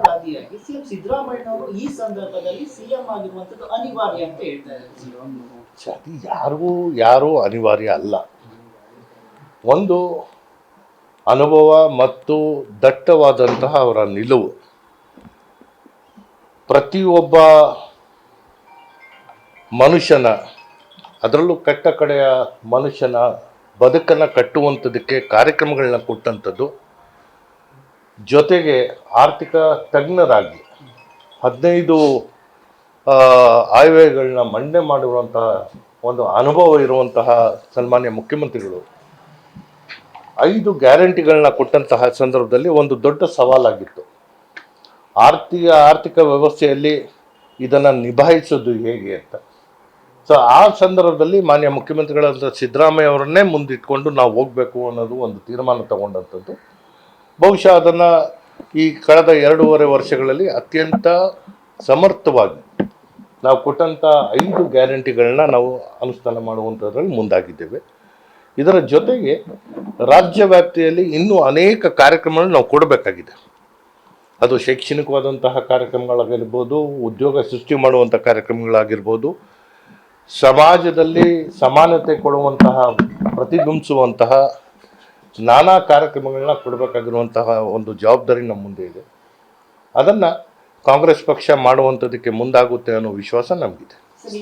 ಪ್ರತಿಪಕ್ಷಾಧಿಯಾಗಿ CM Siddaramaiah ಅವರು ಈ ಸಂದರ್ಭದಲ್ಲಿ ಸಿಎಂ ಆಗಿರುವಂತದ್ದು ಅನಿವಾರ್ಯ ಅಂತ ಹೇಳ್ತಾ ಇದ್ದಾರೆ. ಅದು ಯಾರಿಗೂ ಯಾರೂ ಅನಿವಾರ್ಯ ಅಲ್ಲ. ಒಂದು ಅನುಭವ ಮತ್ತು ದಟ್ಟವಾದಂತಹ ಅವರ ನಿಲುವು. ಪ್ರತಿಯೊಬ್ಬ ಮನುಷ್ಯನ, ಅದರಲ್ಲೂ ಕಟ್ಟ ಕಡೆಯ ಮನುಷ್ಯನ ಬದುಕನ್ನು ಕಟ್ಟುವಂಥದ್ದಕ್ಕೆ ಕಾರ್ಯಕ್ರಮಗಳನ್ನ ಕೊಟ್ಟಂಥದ್ದು ಜೊತೆಗೆ ಆರ್ಥಿಕ ತಜ್ಞರಾಗಿ ಹದಿನೈದು ಆಯವ್ಯಯಗಳನ್ನ ಮಂಡನೆ ಮಾಡಿರುವಂತಹ ಒಂದು ಅನುಭವ ಇರುವಂತಹ ಸನ್ಮಾನ್ಯ ಮುಖ್ಯಮಂತ್ರಿಗಳು, ಐದು ಗ್ಯಾರಂಟಿಗಳನ್ನ ಕೊಟ್ಟಂತಹ ಸಂದರ್ಭದಲ್ಲಿ ಒಂದು ದೊಡ್ಡ ಸವಾಲಾಗಿತ್ತು. ಆರ್ಥಿಕ ಆರ್ಥಿಕ ವ್ಯವಸ್ಥೆಯಲ್ಲಿ ಇದನ್ನು ನಿಭಾಯಿಸೋದು ಹೇಗೆ ಅಂತ. ಸೊ ಆ ಸಂದರ್ಭದಲ್ಲಿ ಮಾನ್ಯ ಮುಖ್ಯಮಂತ್ರಿಗಳಾದ ಸಿದ್ದರಾಮಯ್ಯ ಅವರನ್ನೇ ಮುಂದಿಟ್ಕೊಂಡು ನಾವು ಹೋಗಬೇಕು ಅನ್ನೋದು ಒಂದು ತೀರ್ಮಾನ ತಗೊಂಡಂಥದ್ದು. ಬಹುಶಃ ಅದನ್ನು ಈ ಕಳೆದ ಎರಡೂವರೆ ವರ್ಷಗಳಲ್ಲಿ ಅತ್ಯಂತ ಸಮರ್ಥವಾಗಿ ನಾವು ಕೊಟ್ಟಂಥ ಐದು ಗ್ಯಾರಂಟಿಗಳನ್ನ ನಾವು ಅನುಷ್ಠಾನ ಮಾಡುವಂಥದ್ರಲ್ಲಿ ಮುಂದಾಗಿದ್ದೇವೆ. ಇದರ ಜೊತೆಗೆ ರಾಜ್ಯ ವ್ಯಾಪ್ತಿಯಲ್ಲಿ ಇನ್ನೂ ಅನೇಕ ಕಾರ್ಯಕ್ರಮಗಳನ್ನು ನಾವು ಕೊಡಬೇಕಾಗಿದೆ. ಅದು ಶೈಕ್ಷಣಿಕವಾದಂತಹ ಕಾರ್ಯಕ್ರಮಗಳಾಗಿರ್ಬೋದು, ಉದ್ಯೋಗ ಸೃಷ್ಟಿ ಮಾಡುವಂಥ ಕಾರ್ಯಕ್ರಮಗಳಾಗಿರ್ಬೋದು, ಸಮಾಜದಲ್ಲಿ ಸಮಾನತೆ ಕೊಡುವಂತಹ, ಪ್ರತಿಬಿಂಬಿಸುವಂತಹ ನಾನಾ ಕಾರ್ಯಕ್ರಮಗಳನ್ನ ಕೊಡಬೇಕಾಗಿರುವಂತಹ ಒಂದು ಜವಾಬ್ದಾರಿ ನಮ್ಮ ಮುಂದೆ ಇದೆ. ಅದನ್ನು ಕಾಂಗ್ರೆಸ್ ಪಕ್ಷ ಮಾಡುವಂಥದ್ದಕ್ಕೆ ಮುಂದಾಗುತ್ತೆ ಅನ್ನೋ ವಿಶ್ವಾಸ ನಮಗಿದೆ.